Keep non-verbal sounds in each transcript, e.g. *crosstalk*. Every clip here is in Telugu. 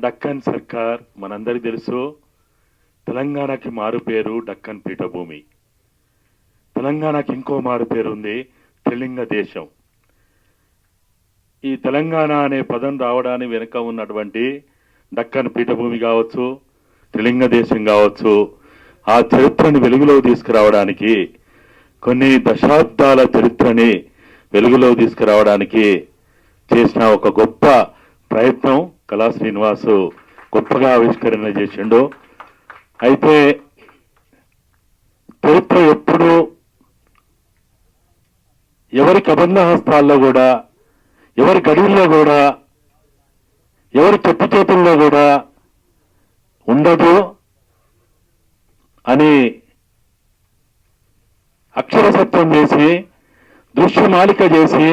డక్కన్ సర్కార్ మనందరికీ తెలుసు. తెలంగాణకి మారు పేరు డక్కన్ పీఠభూమి. తెలంగాణకి ఇంకో మారు పేరు ఉంది త్రిలింగ దేశం. ఈ తెలంగాణ అనే పదం రావడానికి వెనుక ఉన్నటువంటి డక్కన్ పీఠభూమి కావచ్చు త్రిలింగ దేశం కావచ్చు ఆ చరిత్రని వెలుగులో తీసుకురావడానికి కొన్ని దశాబ్దాల చరిత్రని వెలుగులో తీసుకురావడానికి చేసిన ఒక గొప్ప ప్రయత్నం కళా శ్రీనివాసు గొప్పగా ఆవిష్కరణ చేసిండు. అయితే చరిత్ర ఎప్పుడు ఎవరి కబంధ హస్తాల్లో కూడా ఎవరి గడువుల్లో కూడా ఎవరి చెప్పు చేతుల్లో కూడా ఉండదు అని అక్షరసత్వం చేసి దృశ్యమాలిక చేసి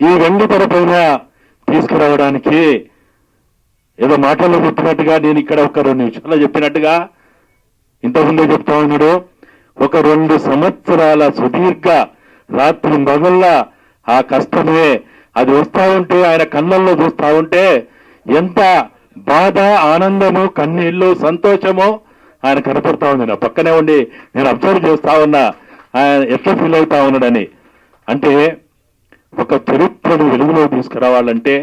ఈ రెండు తెరపైన తీసుకురావడానికి ఏదో మాటల్లో చెప్పినట్టుగా నేను ఇక్కడ ఒక రెండు నిమిషాల్లో చెప్పినట్టుగా ఇంతకుముందే చెప్తా ఉన్నాడు. ఒక రెండు సంవత్సరాల సుదీర్ఘ రాత్రి మగల్లా ఆ కష్టమే అది వస్తా ఉంటే ఆయన కళ్ళల్లో చూస్తా ఉంటే ఎంత బాధ ఆనందము కన్నీళ్ళు సంతోషము ఆయన కనపడతా ఉంది. నా పక్కనే ఉండి నేను అబ్జర్వ్ చేస్తా ఉన్నా. ఆయన ఎట్లా ఫీల్ అవుతా ఉన్నాడని. అంటే ఒక చరిత్రను వెలుగులో తీసుకురావాలంటే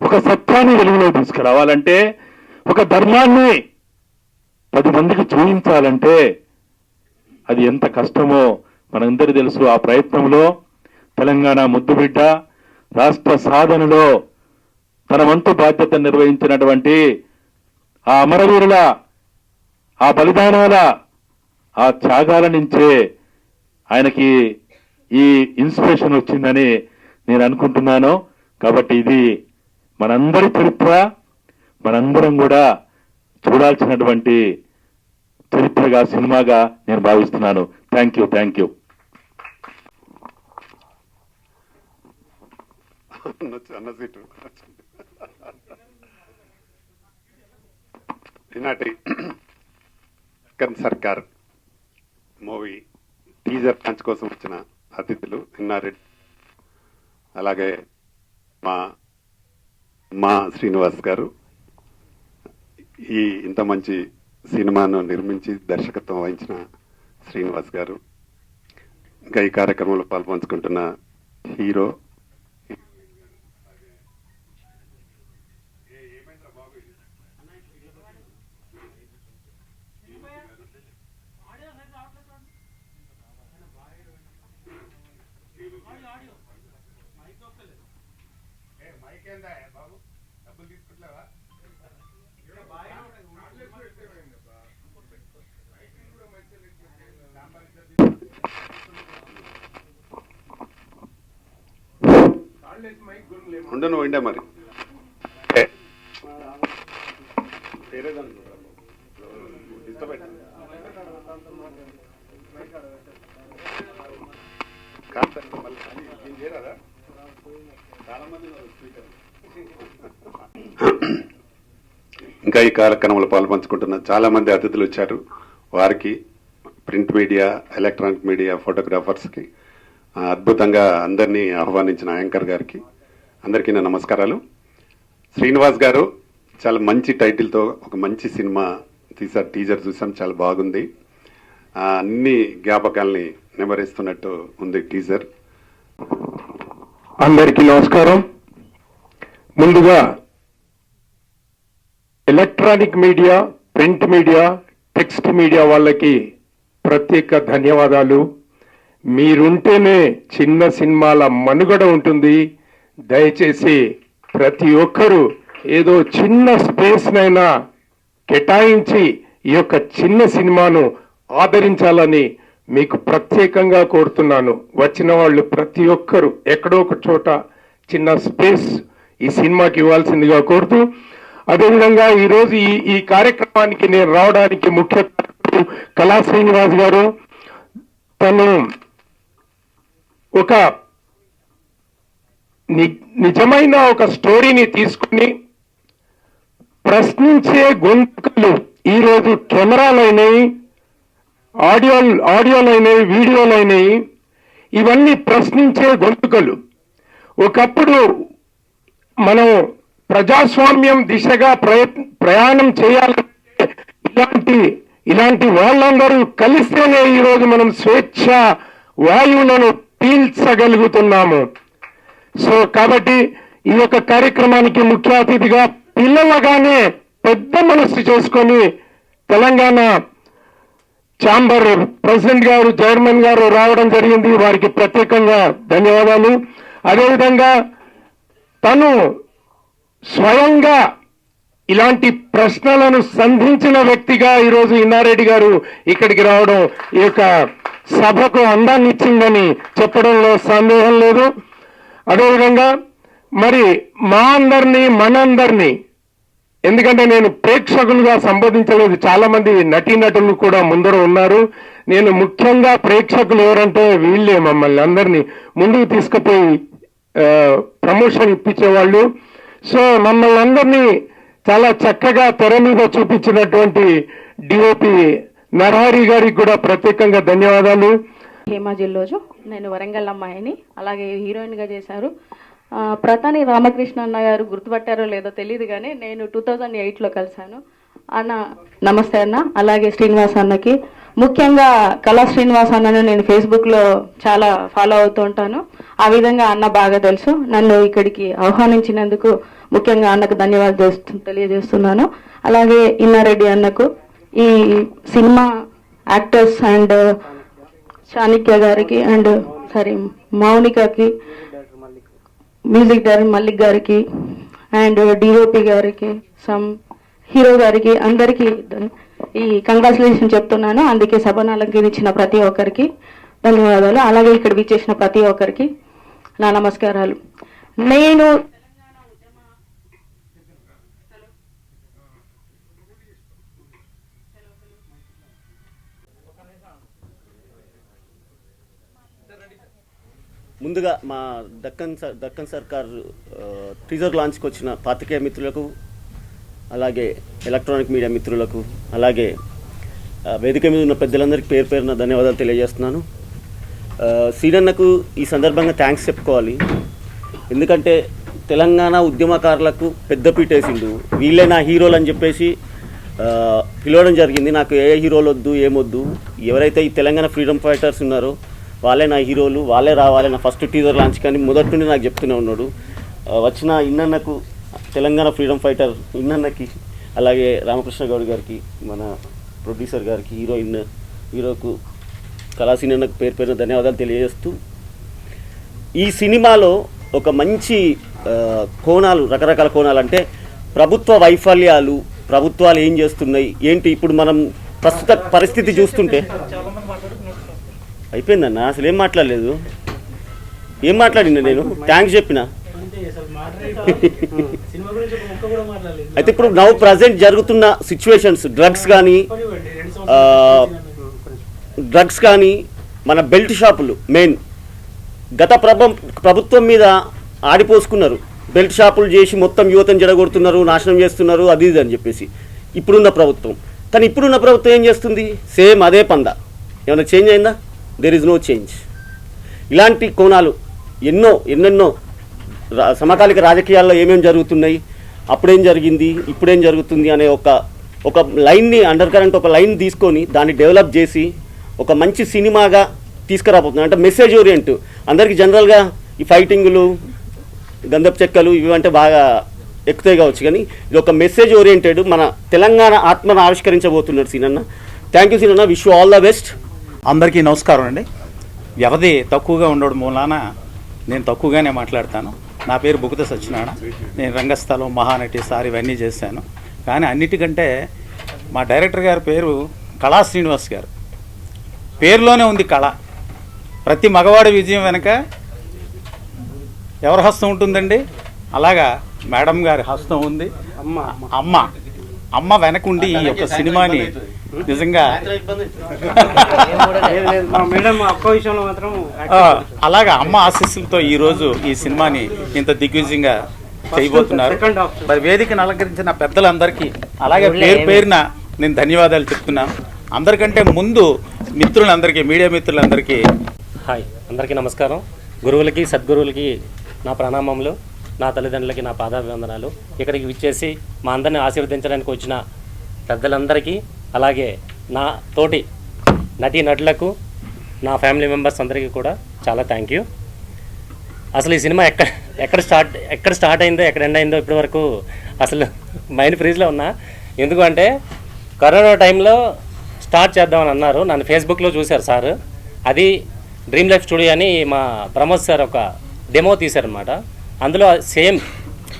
ఒక సత్యాన్ని వెలుగులో తీసుకురావాలంటే ఒక ధర్మాన్ని పది మందికి చూపించాలంటే అది ఎంత కష్టమో మనందరి తెలుసు. ఆ ప్రయత్నంలో తెలంగాణ ముద్దుబిడ్డ రాష్ట్ర సాధనలో తన వంతు బాధ్యత నిర్వహించినటువంటి ఆ అమరవీరుల ఆ బలిదానాల ఆ త్యాగాల నుంచే ఆయనకి ఈ ఇన్స్పిరేషన్ వచ్చిందని నేను అనుకుంటున్నాను కాబట్టి ఇది మనందరి చరిత్ర మనందరం కూడా చూడాల్సినటువంటి చరిత్రగా సినిమాగా నేను భావిస్తున్నాను. Thank you thank you. ఈనాటి కన్ సర్కార్ మూవీ టీజర్ పంచ్ కోసం వచ్చిన అతిథులు ఇన్నారెడ్డి అలాగే మా మా శ్రీనివాస్ గారు ఈ ఇంత మంచి సినిమాను నిర్మించి దర్శకత్వం వహించిన శ్రీనివాస్ గారు. ఇంకా ఈ కార్యక్రమంలో పాల్పంచుకుంటున్న హీరో ఉండు నువ్వు ఉండే మరి. ఇంకా ఈ కార్యక్రమంలో పాల్పంచుకుంటున్న చాలా మంది అతిథులు వచ్చారు. వారికి ప్రింట్ మీడియా ఎలక్ట్రానిక్ మీడియా ఫోటోగ్రాఫర్స్కి అద్భుతంగా అందరినీ ఆహ్వానించిన యాంకర్ గారికి అందరికీ నా నమస్కారాలు. శ్రీనివాస్ గారు చాలా మంచి టైటిల్తో ఒక మంచి సినిమా తీసారు టీజర్ చూసాం చాలా బాగుంది. అన్ని జ్ఞాపకాల్ని నెమరేస్తున్నట్టు ఉంది టీజర్. అందరికీ నమస్కారం. ముందుగా electronic media print media text media వాళ్ళకి ప్రత్యేక ధన్యవాదాలు. మీరుంటేనే చిన్న సినిమాల మనుగడ ఉంటుంది. దయచేసి ప్రతి ఒక్కరూ ఏదో చిన్న స్పేస్నైనా కేటాయించి ఈ యొక్క చిన్న సినిమాను ఆదరించాలని మీకు ప్రత్యేకంగా కోరుతున్నాను. వచ్చిన వాళ్ళు ప్రతి ఒక్కరు ఎక్కడో ఒక చోట చిన్న స్పేస్ ఈ సినిమాకి ఇవ్వాల్సిందిగా కోరుతూ అదేవిధంగా ఈరోజు ఈ ఈ కార్యక్రమానికి నేను రావడానికి ముఖ్య కళా శ్రీనివాస్ గారు. తను ఒక ని- నిజమైన ఒక స్టోరీని తీసుకుని ప్రశ్నించే గొంతుకలు ఈరోజు కెమెరాలైనవి ఆడియో ఆడియోలైనవి వీడియోలైనవి ఇవన్నీ ప్రశ్నించే గొంతుకలు. ఒకప్పుడు మనం ప్రజాస్వామ్యం దిశగా ప్రయత్ ప్రయాణం చేయాలంటే ఇలాంటి ఇలాంటి వాళ్ళందరూ కలిస్తేనే ఈరోజు మనం స్వేచ్ఛ వాయువులను పీల్చగలుగుతున్నాము. సో కాబట్టి ఈ యొక్క కార్యక్రమానికి ముఖ్య అతిథిగా పిల్లలగానే పెద్ద మనస్సు చేసుకొని తెలంగాణ ఛాంబర్ ప్రెసిడెంట్ గారు చైర్మన్ గారు రావడం జరిగింది. వారికి ప్రత్యేకంగా ధన్యవాదాలు. అదేవిధంగా తను స్వయంగా ఇలాంటి ప్రశ్నలను సంధించిన వ్యక్తిగా ఈరోజు ఇన్నారెడ్డి గారు ఇక్కడికి రావడం ఈ యొక్క సభకు అందాన్ని ఇచ్చిందని చెప్పడంలో సందేహం లేదు. అదేవిధంగా మరి మా అందరినీ మనందరినీ ఎందుకంటే నేను ప్రేక్షకులుగా సంబోధించలేదు చాలామంది నటీనటులు కూడా ముందర ఉన్నారు. నేను ముఖ్యంగా ప్రేక్షకులు ఎవరంటే వీళ్ళే మమ్మల్ని అందరినీ ముందుకు తీసుకుపోయి ప్రమోషన్ ఇప్పించేవాళ్ళు. సో మమ్మల్ని అందరినీ చాలా చక్కగా తెర మీద చూపించినటువంటి డిఓపి నరహరి గారికి కూడా ప్రత్యేకంగా ధన్యవాదాలు. హేమా రోజు నేను వరంగల్ అమ్మాయిని అలాగే హీరోయిన్గా చేశారు. ప్రతాని రామకృష్ణ అన్న గారు గుర్తుపట్టారో లేదో తెలియదు కానీ నేను టూ థౌజండ్ ఎయిట్లో కలిశాను. అన్న నమస్తే అన్న అలాగే శ్రీనివాస్ అన్నకి. ముఖ్యంగా కళా శ్రీనివాస్ అన్నను నేను ఫేస్బుక్లో చాలా ఫాలో అవుతూ ఉంటాను. ఆ విధంగా అన్న బాగా తెలుసు. నన్ను ఇక్కడికి ఆహ్వానించినందుకు ముఖ్యంగా అన్నకు ధన్యవాదాలు తెలియజేస్తున్నాను. అలాగే ఇన్నారెడ్డి అన్నకు ఈ సినిమా యాక్టర్స్ అండ్ చాణిక్య గారికి అండ్ సారీ మౌనికకి మ్యూజిక్ డైరెక్టర్ మల్లిక్ గారికి అండ్ డిఓపి గారికి సమ్ హీరో గారికి అందరికీ ఈ కంగ్రాచులేషన్ చెప్తున్నాను. అందుకే సభను అలంకరించిన ప్రతి ఒక్కరికి ధన్యవాదాలు. అలాగే ఇక్కడ విచ్చేసిన ప్రతి ఒక్కరికి నా నమస్కారాలు. నేను ముందుగా మా దక్కన్ సర్ దక్కన్ సర్కార్ టీజర్ లాంచ్కి వచ్చిన పాతికేయ మిత్రులకు అలాగే ఎలక్ట్రానిక్ మీడియా మిత్రులకు అలాగే వేదిక మీద ఉన్న పెద్దలందరికీ పేరు పేరున ధన్యవాదాలు తెలియజేస్తున్నాను. సీనన్నకు ఈ సందర్భంగా థ్యాంక్స్ చెప్పుకోవాలి. ఎందుకంటే తెలంగాణ ఉద్యమకారులకు పెద్దపీట వేసిండు వీళ్ళే నా హీరోలు అని చెప్పేసి పిలవడం జరిగింది. నాకు ఏ హీరోలు వద్దు ఏమొద్దు. ఎవరైతే ఈ తెలంగాణ ఫ్రీడమ్ ఫైటర్స్ ఉన్నారో వాళ్ళే నా హీరోలు వాళ్ళే రావాలి నా ఫస్ట్ టీజర్ లాంచ్ కానీ మొదటి నుండి నాకు చెప్తూనే ఉన్నాడు. వచ్చిన ఇన్నన్నకు తెలంగాణ ఫ్రీడమ్ ఫైటర్ ఇన్నన్నకి అలాగే రామకృష్ణ గౌడ్ గారికి మన ప్రొడ్యూసర్ గారికి హీరోయిన్ హీరోకు కళాసీనన్నకు పేరు పేరున ధన్యవాదాలు తెలియజేస్తూ ఈ సినిమాలో ఒక మంచి కోణాలు రకరకాల కోణాలు అంటే ప్రభుత్వ వైఫల్యాలు ప్రభుత్వాలు ఏం చేస్తున్నాయి ఏంటి ఇప్పుడు మనం ప్రస్తుత పరిస్థితి చూస్తుంటే అయిపోయిందన్న అసలు ఏం మాట్లాడలేదు? ఏం మాట్లాడినా నేను? థ్యాంక్స్ చెప్పిన? *laughs* అయితే ఇప్పుడు నవ్ ప్రజెంట్ జరుగుతున్న సిచ్యువేషన్స్ డ్రగ్స్ కానీ డ్రగ్స్ కానీ మన బెల్ట్ షాపులు మెయిన్ గత ప్రభం ప్రభుత్వం మీద ఆడిపోసుకున్నారు. బెల్ట్ షాపులు చేసి మొత్తం యువతను జడగొడుతున్నారు నాశనం చేస్తున్నారు అది ఇది అని చెప్పేసి. ఇప్పుడున్న ప్రభుత్వం. కానీ ఇప్పుడున్న ప్రభుత్వం ఏం చేస్తుంది? సేమ్ అదే పంద. ఏమైనా చేంజ్ అయిందా? దెర్ ఇస్ నో చేంజ్ ఇలాంటి కోణాలు ఎన్నో ఎన్నెన్నో రా- సమకాలిక రాజకీయాల్లో ఏమేమి జరుగుతున్నాయి అప్పుడేం జరిగింది ఇప్పుడేం జరుగుతుంది అనే ఒక ఒక లైన్ని అండర్ కరెంట్ ఒక లైన్ తీసుకొని దాన్ని డెవలప్ చేసి ఒక మంచి సినిమాగా తీసుకురాబోతున్నాం అంటే మెసేజ్ ఓరియంట్ అందరికీ జనరల్గా ఈ ఫైటింగులు గంధపు చెక్కలు ఇవి అంటే బాగా ఎక్కుతాయి కావచ్చు కానీ ఇది ఒక మెసేజ్ ఓరియంటెడ్ మన తెలంగాణ ఆత్మను ఆవిష్కరించబోతున్నాడు సీనన్న. థ్యాంక్ యూ సీనన్న. విష్ ఆల్ ద బెస్ట్ అందరికీ నమస్కారం అండి. వ్యవధి తక్కువగా ఉండడం మూలాన నేను తక్కువగానే మాట్లాడతాను. నా పేరు బుకుత సత్యనారాయణ. నేను రంగస్థలం మహానటి సార్ ఇవన్నీ చేశాను. కానీ అన్నిటికంటే మా డైరెక్టర్ గారి పేరు కళా శ్రీనివాస్ గారు. పేరులోనే ఉంది కళ. ప్రతి మగవాడి విజయం వెనక ఎవరి హస్తం ఉంటుందండి? అలాగా మేడం గారి హస్తం ఉంది. అమ్మ. అమ్మ. వెనకుండి ఈ యొక్క సినిమాని నిజంగా మేడం అక్క విషయంలో మాత్రం ఆ, అలాగా అమ్మ ఆశీస్సులతో ఈ రోజు ఈ సినిమాని ఇంత దిగ్విజయంగా చేయబోతున్నారు. మరి వేదికను అలంకరించిన పెద్దలందరికీ అలాగే పేరు పేరున నేను ధన్యవాదాలు చెప్తున్నాను. అందరికంటే ముందు మిత్రులందరికీ మీడియా మిత్రులందరికీ హాయ్ అందరికీ నమస్కారం. గురువులకి సద్గురువులకి నా ప్రణామములు. నా తల్లిదండ్రులకి నా పాదాభివందనాలు. ఇక్కడికి విచ్చేసి మా అందరిని ఆశీర్వదించడానికి వచ్చిన పెద్దలందరికీ అలాగే నా తోటి నటీ నటులకు నా ఫ్యామిలీ మెంబర్స్ అందరికీ కూడా చాలా థ్యాంక్ యూ. అసలు ఈ సినిమా ఎక్కడ ఎక్కడ స్టార్ట్ ఎక్కడ స్టార్ట్ అయిందో ఎక్కడ ఎండ్ అయిందో ఇప్పటి వరకు అసలు మైండ్ ఫ్రీజ్లో ఉన్నా. ఎందుకంటే కరోనా టైంలో స్టార్ట్ చేద్దామని అన్నారు. నన్ను ఫేస్బుక్లో చూశారు సార్. అది డ్రీమ్ లైఫ్ స్టూడియో అని మా ప్రమోద్ సార్ ఒక డెమో తీశారనమాట అందులో సేమ్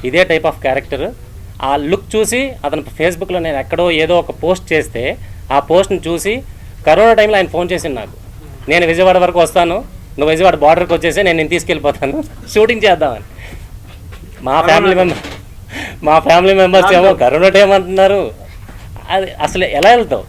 ఇదే టైప్ ఆఫ్ క్యారెక్టర్. ఆ లుక్ చూసి అతను ఫేస్బుక్లో నేను ఎక్కడో ఏదో ఒక పోస్ట్ చేస్తే ఆ పోస్ట్ని చూసి కరోనా టైంలో ఆయన ఫోన్ చేసింది నాకు. నేను విజయవాడ వరకు వస్తాను నువ్వు విజయవాడ బార్డర్కి వచ్చేసి నేను నేను తీసుకెళ్ళిపోతాను షూటింగ్ చేద్దామని. మా ఫ్యామిలీ మెంబర్ మా ఫ్యామిలీ మెంబర్స్ ఏమో కరోనా టైం అంటున్నారు. అది అసలు ఎలా వెళ్తావు?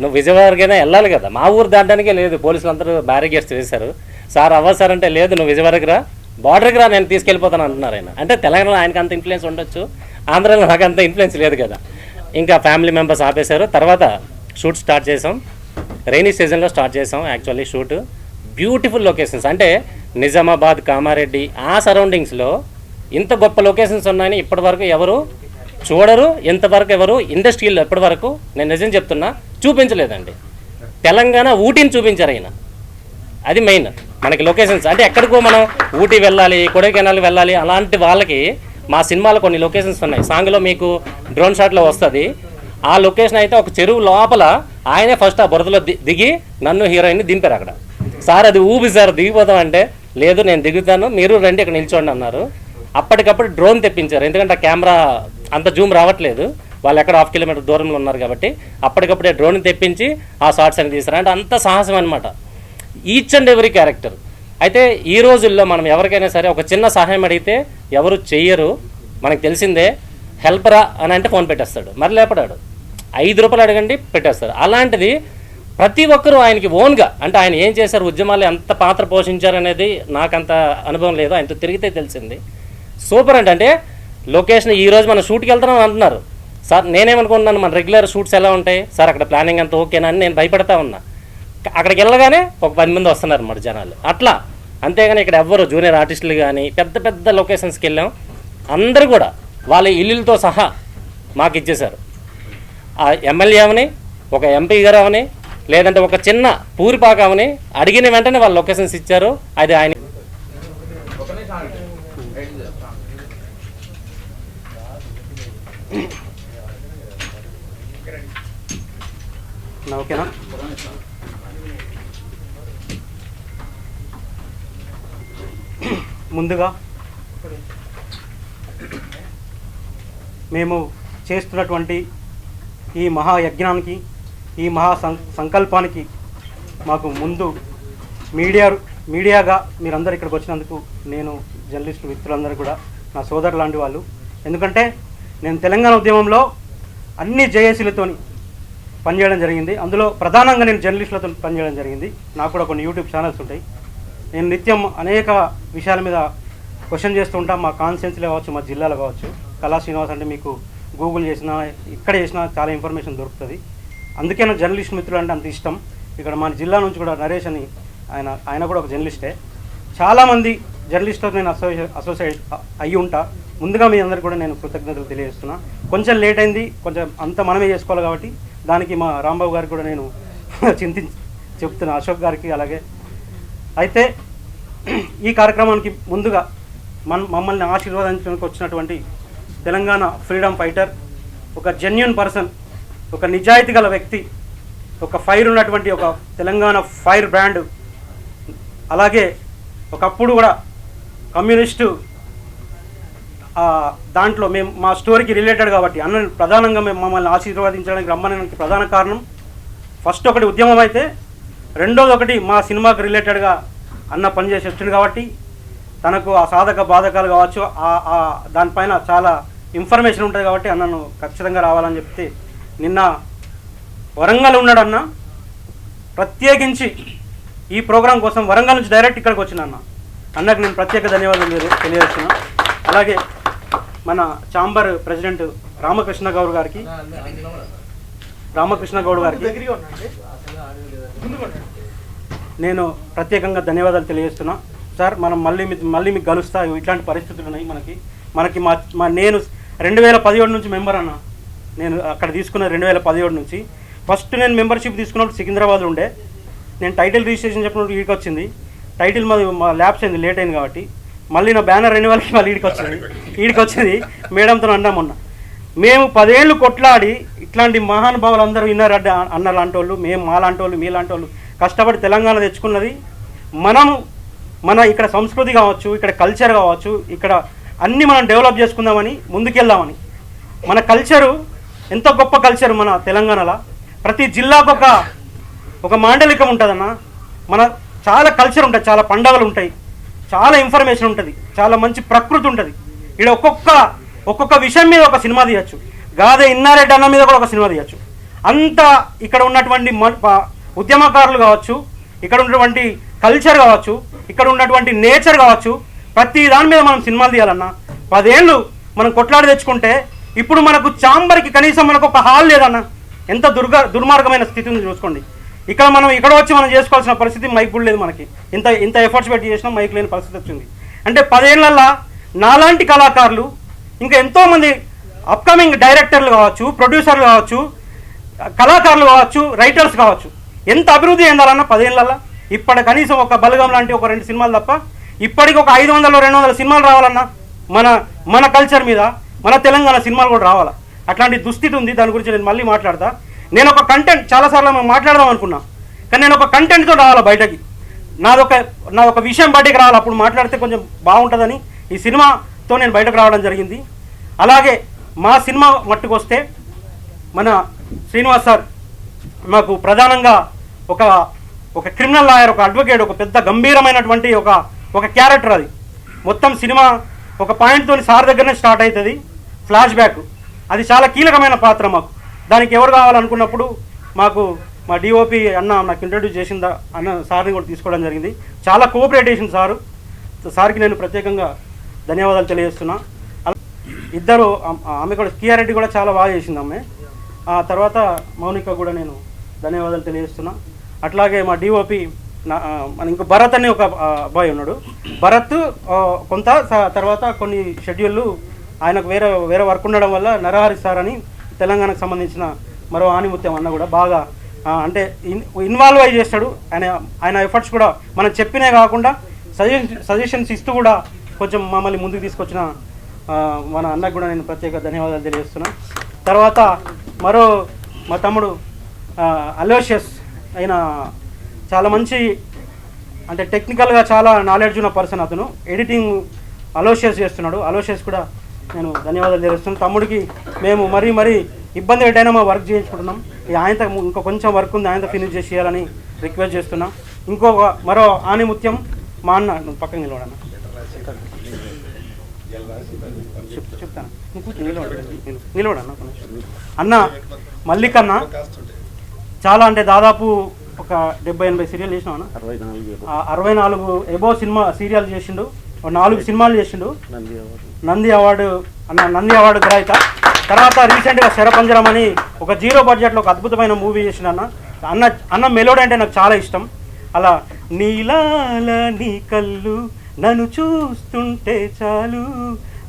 నువ్వు విజయవాడకైనా వెళ్ళాలి కదా. మా ఊరు దాటడానికే లేదు పోలీసులు అందరూ బ్యారిగేట్స్ వేశారు. సార్ అవ్వ సార్ అంటే లేదు నువ్వు విజయవాడకి రా. బార్డర్కి రా నేను తీసుకెళ్ళిపోతాను అంటున్నారు ఆయన. అంటే తెలంగాణలో ఆయనకు అంత ఇన్ఫ్లుయెన్స్ ఉండొచ్చు ఆంధ్రాలో నాకు అంత ఇన్ఫ్లుయెన్స్ లేదు కదా. ఇంకా ఫ్యామిలీ మెంబర్స్ ఆపేశారు. తర్వాత షూట్ స్టార్ట్ చేసాం రైనీ సీజన్లో స్టార్ట్ చేసాం యాక్చువల్లీ షూట్ బ్యూటిఫుల్ లొకేషన్స్ అంటే నిజామాబాద్ కామారెడ్డి ఆ సరౌండింగ్స్లో ఇంత గొప్ప లొకేషన్స్ ఉన్నాయని ఇప్పటివరకు ఎవరు చూడరు. ఇంతవరకు ఎవరు ఇండస్ట్రీలో ఎప్పటివరకు నేను నిజం చెప్తున్నా చూపించలేదండి. తెలంగాణ ఊటీని చూపించారు ఆయన. అది మెయిన్ మనకి లొకేషన్స్ అంటే ఎక్కడికో మనం ఊటీ వెళ్ళాలి కొడైకెనాల్ వెళ్ళాలి అలాంటి వాళ్ళకి మా సినిమాలో కొన్ని లొకేషన్స్ ఉన్నాయి. సాంగ్లో మీకు డ్రోన్ షాట్లో వస్తుంది. ఆ లొకేషన్ అయితే ఒక చెరువు లోపల ఆయనే ఫస్ట్ ఆ బురదలో ది- దిగి నన్ను హీరోయిన్ని దింపారు అక్కడ. సార్ అది ఊపి సార్ దిగిపోతాం అంటే లేదు నేను దిగుతాను మీరు రండి ఇక్కడ నిల్చోండి అన్నారు. అప్పటికప్పుడు డ్రోన్ తెప్పించారు. ఎందుకంటే ఆ కెమెరా అంత జూమ్ రావట్లేదు. వాళ్ళు ఎక్కడ హాఫ్ కిలోమీటర్ దూరంలో ఉన్నారు కాబట్టి అప్పటికప్పుడే డ్రోన్ తెప్పించి ఆ షార్ట్స్ అని తీసారు అంటే అంత సాహసం అనమాట ఈచ్ అండ్ ఎవ్రీ క్యారెక్టర్ అయితే ఈ రోజుల్లో మనం ఎవరికైనా సరే ఒక చిన్న సహాయం అడిగితే ఎవరు చెయ్యరు. మనకు తెలిసిందే హెల్పరా అని అంటే ఫోన్ పెట్టేస్తాడు. మరి లేపడాడు. ఐదు రూపాయలు అడగండి పెట్టేస్తారు అలాంటిది ప్రతి ఒక్కరూ ఆయనకి ఓన్గా అంటే ఆయన ఏం చేశారు ఉద్యమాలు ఎంత పాత్ర పోషించారనేది నాకంత అనుభవం లేదు. ఆయనతో తిరిగితే తెలిసింది. సూపర్ అంటే అంటే లొకేషన్ ఈ రోజు మనం షూట్కి వెళ్తున్నాం అంటున్నారు. సార్ నేనేమనుకుంటున్నాను మన రెగ్యులర్ షూట్స్ ఎలా ఉంటాయి? సార్ అక్కడ ప్లానింగ్ అంతా ఓకేనా అని నేను భయపడతా ఉన్నా. అక్కడికి వెళ్ళగానే ఒక పది మంది వస్తున్నారు అన్నమాట జనాలు. అట్లా. అంతేగాని ఇక్కడ ఎవ్వరు జూనియర్ ఆర్టిస్టులు కానీ పెద్ద పెద్ద లొకేషన్స్కి వెళ్ళాం. అందరూ కూడా వాళ్ళ ఇల్లులతో సహా మాకు ఇచ్చేశారు. ఆ ఎమ్మెల్యే అవని ఒక ఎంపీ గారు అవని లేదంటే ఒక చిన్న పూరిపాక అవని అడిగిన వెంటనే వాళ్ళు లొకేషన్స్ ఇచ్చారు. అది ఆయన ఓకేనా? ముందుగా మేము చేస్తున్నటువంటి ఈ మహాయజ్ఞానికి ఈ మహా సం సంకల్పానికి మాకు ముందు మీడియా మీడియాగా మీరందరూ ఇక్కడికి వచ్చినందుకు నేను జర్నలిస్టు మిత్రులందరూ కూడా నా సోదరు లాంటి వాళ్ళు. ఎందుకంటే నేను తెలంగాణ ఉద్యమంలో అన్ని జేఏసీలతో పనిచేయడం జరిగింది. అందులో ప్రధానంగా నేను జర్నలిస్టులతో పనిచేయడం జరిగింది. నాకు కూడా కొన్ని యూట్యూబ్ ఛానల్స్ ఉంటాయి. నేను నిత్యం అనేక విషయాల మీద క్వశ్చన్ చేస్తూ ఉంటాం. మా కాన్స్టిట్యున్సీలో కావచ్చు మా జిల్లాలో కావచ్చు. కళా శ్రీనివాస్ అంటే మీకు గూగుల్ చేసినా ఇక్కడ చేసినా చాలా ఇన్ఫర్మేషన్ దొరుకుతుంది. అందుకే నాకు జర్నలిస్ట్ మిత్రులు అంటే అంత ఇష్టం. ఇక్కడ మన జిల్లా నుంచి కూడా నరేష్ అని ఆయన ఆయన కూడా ఒక జర్నలిస్టే. చాలామంది జర్నలిస్ట్తో నేను అసోసియే అసోసియేట్ అయ్యి ఉంటా. ముందుగా మీ అందరికీ కూడా నేను కృతజ్ఞతలు తెలియజేస్తున్నా. కొంచెం లేట్ అయింది కొంచెం అంత మనమే చేసుకోవాలి కాబట్టి దానికి మా రాంబాబు గారికి కూడా నేను *laughs* చింతించి చెప్తున్నా. అశోక్ గారికి అలాగే అయితే ఈ కార్యక్రమానికి ముందుగా మన మమ్మల్ని ఆశీర్వాదించడానికి వచ్చినటువంటి తెలంగాణ ఫ్రీడమ్ ఫైటర్ ఒక జెన్యున్ పర్సన్ ఒక నిజాయితీ గల వ్యక్తి ఒక ఫైర్ ఉన్నటువంటి ఒక తెలంగాణ ఫైర్ బ్రాండ్ అలాగే ఒకప్పుడు కూడా కమ్యూనిస్టు దాంట్లో మేము మా స్టోరీకి రిలేటెడ్ కాబట్టి అన్న ప్రధానంగా మేము మమ్మల్ని ఆశీర్వదించడానికి రమ్మనడానికి ప్రధాన కారణం ఫస్ట్ ఒకటి ఉద్యమం అయితే రెండోది ఒకటి మా సినిమాకి రిలేటెడ్గా అన్న పనిచేసి వచ్చింది కాబట్టి తనకు ఆ సాధక బాధకాలు కావచ్చు దానిపైన చాలా ఇన్ఫర్మేషన్ ఉంటుంది కాబట్టి అన్నను ఖచ్చితంగా రావాలని చెప్తే నిన్న వరంగల్ ఉన్నాడు అన్న ప్రత్యేకించి ఈ ప్రోగ్రాం కోసం వరంగల్ నుంచి డైరెక్ట్ ఇక్కడికి వచ్చిన అన్న. అన్నకు నేను ప్రత్యేక ధన్యవాదాలు తెలియ- తెలియజేస్తున్నా. అలాగే మన చాంబర్ ప్రెసిడెంట్ రామకృష్ణ గౌడ్ గారికి రామకృష్ణ గౌడ్ గారికి నేను ప్రత్యేకంగా ధన్యవాదాలు తెలియజేస్తున్నా. సార్ మనం మళ్ళీ మీ- మళ్ళీ మీకు కలుస్తా. ఇట్లాంటి పరిస్థితులు ఉన్నాయి మనకి. మనకి మా మా నేను రెండు వేల పదిహేడు నుంచి మెంబర్ అన్న. నేను అక్కడ తీసుకున్న రెండు వేల పదిహేడు నుంచి. ఫస్ట్ నేను మెంబర్షిప్ తీసుకున్నప్పుడు సికింద్రాబాద్ ఉండే. నేను టైటిల్ రిజిస్ట్రేషన్ చెప్పినప్పుడు వీడికి వచ్చింది టైటిల్ మాది మా ల్యాబ్స్ అయింది లేట్ అయింది కాబట్టి. మళ్ళీ నా బ్యానర్ రెండు వేలకి మళ్ళీ వీడికి వచ్చింది వీడికి వచ్చింది మేడంతో అన్నా మొన్న. మేము పదేళ్ళు కొట్లాడి ఇట్లాంటి మహానుభావులు అందరూ విన్నారు అన్న లాంటి వాళ్ళు మేము మా లాంటి వాళ్ళు మీ లాంటి వాళ్ళు కష్టపడి తెలంగాణ తెచ్చుకున్నది మనము మన ఇక్కడ సంస్కృతి కావచ్చు ఇక్కడ కల్చర్ కావచ్చు ఇక్కడ అన్నీ మనం డెవలప్ చేసుకుందామని ముందుకెళ్దామని. మన కల్చరు ఎంత గొప్ప కల్చర్ మన తెలంగాణలో. ప్రతి జిల్లాకు ఒక ఒక మాండలికం ఉంటుందన్న. మన చాలా కల్చర్ ఉంటుంది చాలా పండగలు ఉంటాయి. చాలా ఇన్ఫర్మేషన్ ఉంటుంది చాలా మంచి ప్రకృతి ఉంటుంది. ఇక్కడ ఒక్కొక్క ఒక్కొక్క విషయం మీద ఒక సినిమా తీయచ్చు. గాదే ఇన్నారెడ్డి అన్న మీద కూడా ఒక సినిమా తీయచ్చు. అంత ఇక్కడ ఉన్నటువంటి మ- ఉద్యమకారులు కావచ్చు ఇక్కడ ఉన్నటువంటి కల్చర్ కావచ్చు ఇక్కడ ఉన్నటువంటి నేచర్ కావచ్చు ప్రతి దాని మీద మనం సినిమాలు తీయాలన్నా. పదేళ్ళు మనం కొట్లాడి తెచ్చుకుంటే ఇప్పుడు మనకు చాంబర్కి కనీసం మనకు ఒక హాల్ లేదన్న. ఎంత దుర్గ దుర్మార్గమైన స్థితి ఉంది చూసుకోండి. ఇక్కడ మనం ఇక్కడ వచ్చి మనం చేసుకోవాల్సిన పరిస్థితి మైక్ కూడా లేదు మనకి. ఇంత ఇంత ఎఫర్ట్స్ పెట్టి చేసినా మైక్ లేని పరిస్థితి వచ్చింది. అంటే పదేళ్ళలో నాలాంటి కళాకారులు ఇంకా ఎంతోమంది అప్కమింగ్ డైరెక్టర్లు కావచ్చు ప్రొడ్యూసర్లు కావచ్చు కళాకారులు కావచ్చు రైటర్స్ కావచ్చు. ఎంత అభివృద్ధి చెందాలన్నా పదేళ్ళల్లో? ఇప్పటి కనీసం ఒక బలగం లాంటి ఒక రెండు సినిమాలు తప్ప ఇప్పటికి ఒక ఐదు వందలు రెండు వందల సినిమాలు రావాలన్నా మన మన కల్చర్ మీద మన తెలంగాణ సినిమాలు కూడా రావాలా? అట్లాంటి దుస్థితి ఉంది దాని గురించి నేను మళ్ళీ మాట్లాడతా. నేను ఒక కంటెంట్ చాలాసార్లు మేము మాట్లాడదాం అనుకున్నా. కానీ నేను ఒక కంటెంట్తో రావాలా బయటకి? నాదొక నాదొక విషయం బయటకు రావాలి? అప్పుడు మాట్లాడితే కొంచెం బాగుంటుందని ఈ సినిమాతో నేను బయటకు రావడం జరిగింది. అలాగే మా సినిమా మట్టుకొస్తే మన శ్రీనివాస్ సార్ మాకు ప్రధానంగా ఒక ఒక క్రిమినల్ లాయర్ ఒక అడ్వకేట్ ఒక పెద్ద గంభీరమైనటువంటి ఒక ఒక క్యారెక్టర్ అది. మొత్తం సినిమా ఒక పాయింట్తో సార్ దగ్గరనే స్టార్ట్ అవుతుంది ఫ్లాష్ బ్యాక్. అది చాలా కీలకమైన పాత్ర మాకు. దానికి ఎవరు కావాలనుకున్నప్పుడు మాకు మా డిఓపి అన్న నాకు ఇంట్రడ్యూస్ చేసిందా అన్న సార్ని కూడా తీసుకోవడం జరిగింది. చాలా కోఆపరేట్ చేసింది సారు. సార్కి నేను ప్రత్యేకంగా ధన్యవాదాలు తెలియజేస్తున్నా. ఇద్దరు ఆమె కూడా కియారెడ్డి కూడా చాలా బాగా చేసింది ఆమె. ఆ తర్వాత మౌనిక కూడా నేను ధన్యవాదాలు తెలియజేస్తున్నా. అట్లాగే మా డిఓపి నా మన ఇంకో భరత్ అని ఒక అబ్బాయి ఉన్నాడు. భరత్ కొంత తర్వాత కొన్ని షెడ్యూళ్ళు ఆయనకు వేరే వేరే వర్క్ ఉండడం వల్ల నరహరి సార్ అని తెలంగాణకు సంబంధించిన మరో ఆనిముత్యం అన్న కూడా బాగా అంటే ఇన్ ఇన్వాల్వ్ అయి చేస్తాడు. ఆయన ఆయన ఎఫర్ట్స్ కూడా మనం చెప్పినే కాకుండా సజెషన్ సజెషన్స్ ఇస్తూ కూడా కొంచెం మమ్మల్ని ముందుకు తీసుకొచ్చిన మన అన్నకు కూడా నేను ప్రత్యేక ధన్యవాదాలు తెలియజేస్తున్నాను. తర్వాత మరో మా తమ్ముడు అలోషియస్ అయిన చాలా మంచి అంటే టెక్నికల్గా చాలా నాలెడ్జ్ ఉన్న పర్సన్ అతను. ఎడిటింగ్ అలోషియస్ చేస్తున్నాడు. అలోషియస్ కూడా నేను ధన్యవాదాలు తెలియజేస్తున్నాను. తమ్ముడికి మేము మరీ మరీ ఇబ్బంది పెట్టైనా మా వర్క్ చేయించుకుంటున్నాం. ఆయనతో ఇంకో కొంచెం వర్క్ ఉంది ఆయనతో ఫినిష్ చేసి చేయాలని రిక్వెస్ట్ చేస్తున్నాం. ఇంకొక మరో ఆనిముత్యం మా అన్న నువ్వు పక్కన నిలవడన్నా చెప్తాను. నువ్వు కూర్చో, నిలబడు. నిల- నిలబడు అన్న. అన్న మల్లికన్న చాలా అంటే దాదాపు ఒక డెబ్బై ఎనభై సీరియల్ చేసినావు అన్న? అరవై నాలుగు అరవై నాలుగు ఎబో సినిమా సీరియల్ చేసిండు. నాలుగు సినిమాలు చేసిండు. నంది అవార్డు. నంది అవార్డు అన్న నంది అవార్డు గ్రహీత తర్వాత రీసెంట్గా శరపంజరం అని ఒక జీరో బడ్జెట్లో ఒక అద్భుతమైన మూవీ చేసిన అన్న. అన్న అన్న మెలోడీ అంటే నాకు చాలా ఇష్టం. అలా నీలాల నీ కళ్ళు నన్ను చూస్తుంటే చాలు.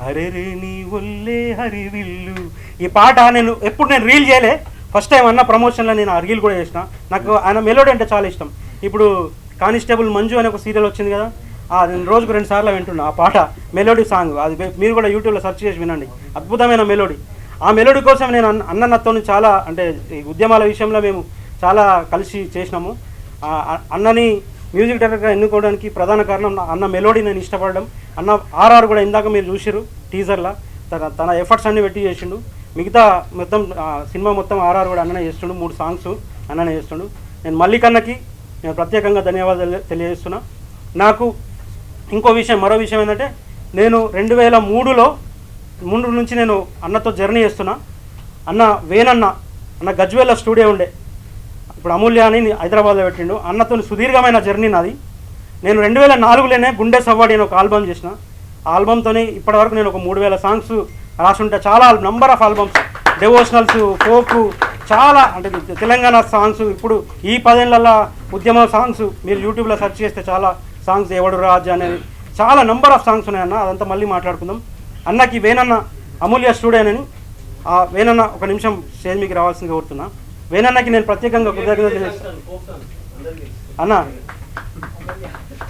అరెరే నీ ఒల్లే హరివిల్లు. ఈ పాట నేను ఎప్పుడు నేను రీల్ చేయలే. ఫస్ట్ టైం అన్న ప్రమోషన్లో నేను ఆ రీల్ కూడా చేసిన. నాకు ఆయన మెలోడీ అంటే చాలా ఇష్టం. ఇప్పుడు కానిస్టేబుల్ మంజు అనే ఒక సీరియల్ వచ్చింది కదా ఆ నేను రోజుకు రెండు సార్లు వింటున్నా ఆ పాట. మెలోడీ సాంగ్ అది మీరు కూడా యూట్యూబ్లో సెర్చ్ చేసి వినండి. అద్భుతమైన మెలోడీ ఆ మెలోడీ కోసం నేను అన్న అన్నతో చాలా అంటే ఈ ఉద్యమాల విషయంలో మేము చాలా కలిసి చేసినాము. అన్నని మ్యూజిక్ డైరెక్టర్గా ఎన్నుకోవడానికి ప్రధాన కారణం అన్న మెలోడీ నేను ఇష్టపడడం. అన్న ఆర్ఆర్ కూడా ఇందాక మీరు చూసిరు టీజర్లా. తన తన ఎఫర్ట్స్ అన్ని పెట్టి చేసిండు. మిగతా మొత్తం సినిమా మొత్తం ఆర్ఆర్ కూడా అన్ననే చేస్తుండు. మూడు సాంగ్స్ అన్ననే చేస్తుండు. నేను మల్లికన్నకి నేను ప్రత్యేకంగా ధన్యవాదాలు తెలియజేస్తున్నా. నాకు ఇంకో విషయం మరో విషయం ఏంటంటే నేను రెండు వేల మూడులో మూడు నుంచి నేను అన్నతో జర్నీ చేస్తున్నా. అన్న వేనన్న అన్న గజ్వేల స్టూడియో ఉండే. ఇప్పుడు అమూల్య అని హైదరాబాద్లో పెట్టిండు. అన్నతో సుదీర్ఘమైన జర్నీ నాది. నేను రెండు వేల నాలుగులోనే గుండె సవ్వాడి అని ఒక ఆల్బమ్ చేసిన. ఆ ఆల్బమ్తోనే ఇప్పటివరకు నేను ఒక మూడు వేల సాంగ్స్ రాసుంటే చాలా number of albums. Devotionals folk చాలా అంటే తెలంగాణ సాంగ్స్. ఇప్పుడు ఈ పదేళ్ళలో ఉద్యమ సాంగ్స్ మీరు యూట్యూబ్లో సెర్చ్ చేస్తే చాలా సాంగ్స్ ఎవడు రాజు అనేది. చాలా నంబర్ ఆఫ్ సాంగ్స్ ఉన్నాయన్న అదంతా మళ్ళీ మాట్లాడుకుందాం. అన్నకి వేనన్న అమూల్య స్టూడియో అని ఆ వేనన్న ఒక నిమిషం స్టేజ్ మీకు రావాల్సింది కోరుతున్నా. వేనన్నకి నేను ప్రత్యేకంగా కృతజ్ఞతలు తెలియజేస్తాను. అన్న.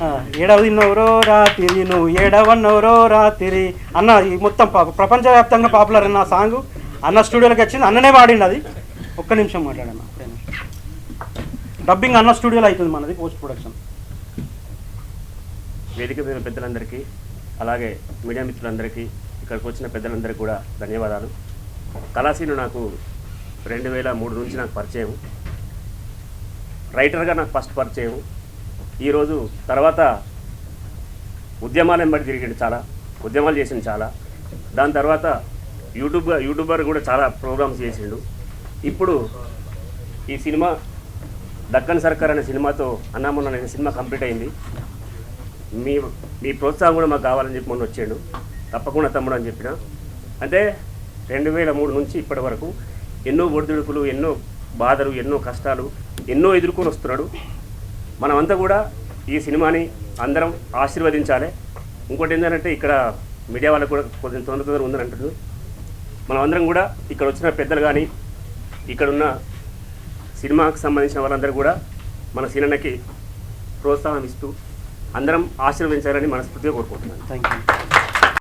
ఆ, ఏడవదిన్నవరో రాత్రి నువ్వు ఏడవన్నవరో రాత్రి అన్న ఈ మొత్తం ప్రపంచవ్యాప్తంగా పాపులర్ అన్న సాంగ్. అన్న స్టూడియోలోకి వచ్చింది అన్ననే వాడిండి అది ఒక్క నిమిషం. మాట్లాడన్న డబ్బింగ్ అన్న స్టూడియోలో అవుతుంది మనది పోస్ట్ ప్రొడక్షన్. వేదిక మీద పెద్దలందరికీ అలాగే మీడియా మిత్రులందరికీ ఇక్కడికి వచ్చిన పెద్దలందరికీ కూడా ధన్యవాదాలు. కళాసీను నాకు రెండు వేల మూడు నుంచి నాకు పరిచయం. రైటర్గా నాకు ఫస్ట్ పరిచయం. ఈరోజు తర్వాత ఉద్యమాలు వెంబడి తిరిగాడు చాలా ఉద్యమాలు చేసిండు చాలా. దాని తర్వాత యూట్యూబ్ యూట్యూబర్ కూడా చాలా ప్రోగ్రామ్స్ చేసిండు. ఇప్పుడు ఈ సినిమా దక్కన్ సర్కార్ అనే సినిమాతో అన్నామన్న అనే సినిమా కంప్లీట్ అయింది. మీ మీ ప్రోత్సాహం కూడా మాకు కావాలని చెప్పి మొన్న వచ్చాడు. తప్పకుండా తమ్ముడు అని చెప్పిన. అంటే రెండు వేల మూడు నుంచి ఇప్పటి వరకు ఎన్నో ఒడిదుడుకులు ఎన్నో బాధలు ఎన్నో కష్టాలు ఎన్నో ఎదుర్కొని వస్తున్నాడు. మనమంతా కూడా ఈ సినిమాని అందరం ఆశీర్వదించాలి. ఇంకోటి ఏంటంటే ఇక్కడ మీడియా వాళ్ళకు కూడా కొంచెం తొందర తొందర ఉందని అంటారు మనం అందరం కూడా ఇక్కడ వచ్చిన పెద్దలు కానీ ఇక్కడ ఉన్న సినిమాకు సంబంధించిన వాళ్ళందరూ కూడా మన సినిమాకి ప్రోత్సాహం ఇస్తూ అందరం ఆశీర్వదించాలని మనస్ఫూర్తిగా కోరుకుంటున్నాను. Thank you